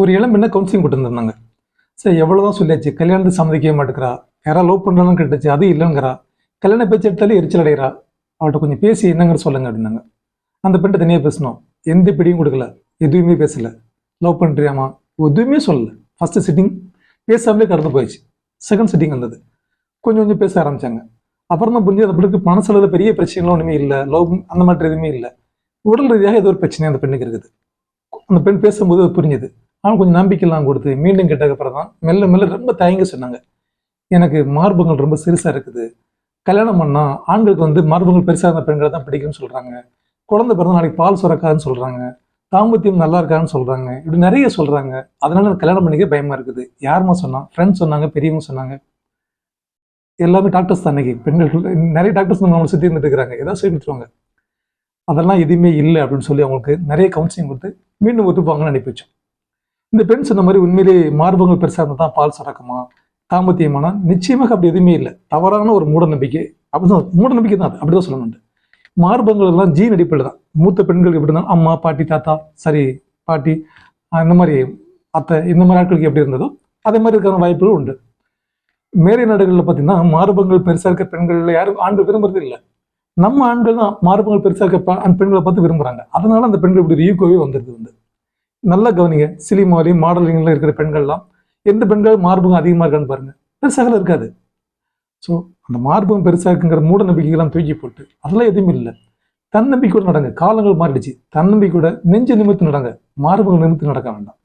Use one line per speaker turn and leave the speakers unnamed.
ஒரு இளம் பெண்ணை கவுன்சிலிங் கொடுத்துருந்தாங்க சரி எவ்வளோதான் சொல்லியாச்சு? கல்யாணத்துக்கு சம்மதிக்கவே மாட்டேங்கிறா. யாராவது லவ் பண்ணுறாலும் கிட்டுச்சு அது இல்லைங்கிறா. கல்யாண பேச்சு எடுத்தாலே எரிச்சல் அடைகிறா. அவள்கிட்ட கொஞ்சம் பேசி என்னங்கிற சொல்லுங்க அப்படின்னாங்க. அந்த பெண்ணை தனியாக பேசணும் எந்த பிடியும் கொடுக்கல. எதுவுமே பேசலை. லவ் பண்ணுறியாமா எதுவுமே சொல்லலை. ஃபஸ்ட்டு சிட்டிங் பேசாமலே கடந்து போயிடுச்சு. செகண்ட் சிட்டிங் வந்தது. கொஞ்சம் கொஞ்சம் பேச ஆரம்பிச்சாங்க. அப்புறம் தான் புரிஞ்சு அந்த பெண்ணுக்கு மனசளவில் பெரிய பிரச்சனைகளும் ஒன்றுமே இல்லை. லவ் அந்த மாதிரி எதுவுமே இல்லை. உடல் ரீதியாக ஏதோ ஒரு பிரச்சனை அந்த பெண்ணுக்கு இருக்குது. அந்த பெண் பேசும்போது அது புரிஞ்சுது. அவன் கொஞ்சம் நம்பிக்கைலாம் கொடுத்து மீண்டும் கேட்டதுக்கு அப்புறம் தான் மெல்ல மெல்ல ரொம்ப தயங்க சொன்னாங்க. எனக்கு மார்பங்கள் ரொம்ப சிறுசாக இருக்குது. கல்யாணம் பண்ணால் ஆண்களுக்கு வந்து மார்பங்கள் பெருசாக இருந்த பெண்களை தான் பிடிக்கும்னு சொல்கிறாங்க குழந்தை பிறந்த நாளைக்கு பால் சுரக்காதுன்னு சொல்கிறாங்க தாம்பத்தியம் நல்லா இருக்கான்னு சொல்கிறாங்க இப்படி நிறைய சொல்கிறாங்க அதனால எனக்கு கல்யாணம் பண்ணிக்க பயமாக இருக்குது. யாருமா சொன்னால் ஃப்ரெண்ட்ஸ் சொன்னாங்க பெரியவங்க சொன்னாங்க. எல்லாமே டாக்டர்ஸ் தான் அன்னைக்கு. பெண்கள் நிறைய டாக்டர்ஸ் நம்மளை சுற்றி இருந்துட்டு இருக்கிறாங்க. ஏதாவது சொல்லி கொடுத்துருவாங்க. அதெல்லாம் எதுவுமே இல்லை அப்படின்னு சொல்லி அவங்களுக்கு நிறைய கவுன்சிலிங் கொடுத்து மீண்டும் ஒத்துப்பாங்கன்னு அனுப்பி வச்சோம் இந்த பெண் சொன்ன மாதிரி உண்மையிலேயே மார்பகங்கள் பெருசாக இருந்தால் தான் பால் சுரக்குமா? தாமத்தியமானா நிச்சயமாக அப்படி எதுவுமே இல்லை. தவறான ஒரு மூட நம்பிக்கை. அப்படிதான் மூட நம்பிக்கை தான் அது. அப்படிதான் சொல்லணும் மார்பங்கள் எல்லாம் ஜீன் அடிப்படையில் தான். மூத்த பெண்களுக்கு எப்படி இருந்தாலும் அம்மா பாட்டி தாத்தா சரி பாட்டி இந்த மாதிரி அத்தை இந்த மாதிரி ஆட்களுக்கு எப்படி இருந்ததோ அதே மாதிரி இருக்கிற வாய்ப்புகள் உண்டு. மேலை நாடுகளில் பார்த்தீங்கன்னா மார்பங்கள் பெருசாக இருக்க பெண்களில் யாரும் ஆண்கள் விரும்புறது இல்லை. நம்ம ஆண்கள் தான் மார்பங்கள் பெருசாக இருக்க பெண்களை பார்த்து விரும்புகிறாங்க அதனால அந்த பெண்கள் இப்படி ஈகோவே வந்துடுது வந்து நல்லா கவனிங்க. சினிமாலி மாடலிங்கில் இருக்கிற பெண்கள்லாம் எந்த பெண்கள் மார்பகம் அதிகமாக இருக்கான்னு பாருங்கள் பெருசாக இருக்காது. ஸோ அந்த மார்பகம் பெருசாக இருக்குங்கிற மூட நம்பிக்கைகள்லாம் தூக்கி போட்டு அதெல்லாம் எதுவுமே இல்லை. தன்னம்பிக்கையோட நடங்க. காலங்கள் மாறிடுச்சு. தன்னம்பிக்கையோட நெஞ்சு நிமித்து நடங்க. மார்பகம் நிமிர்த்து நடக்க வேண்டாம்.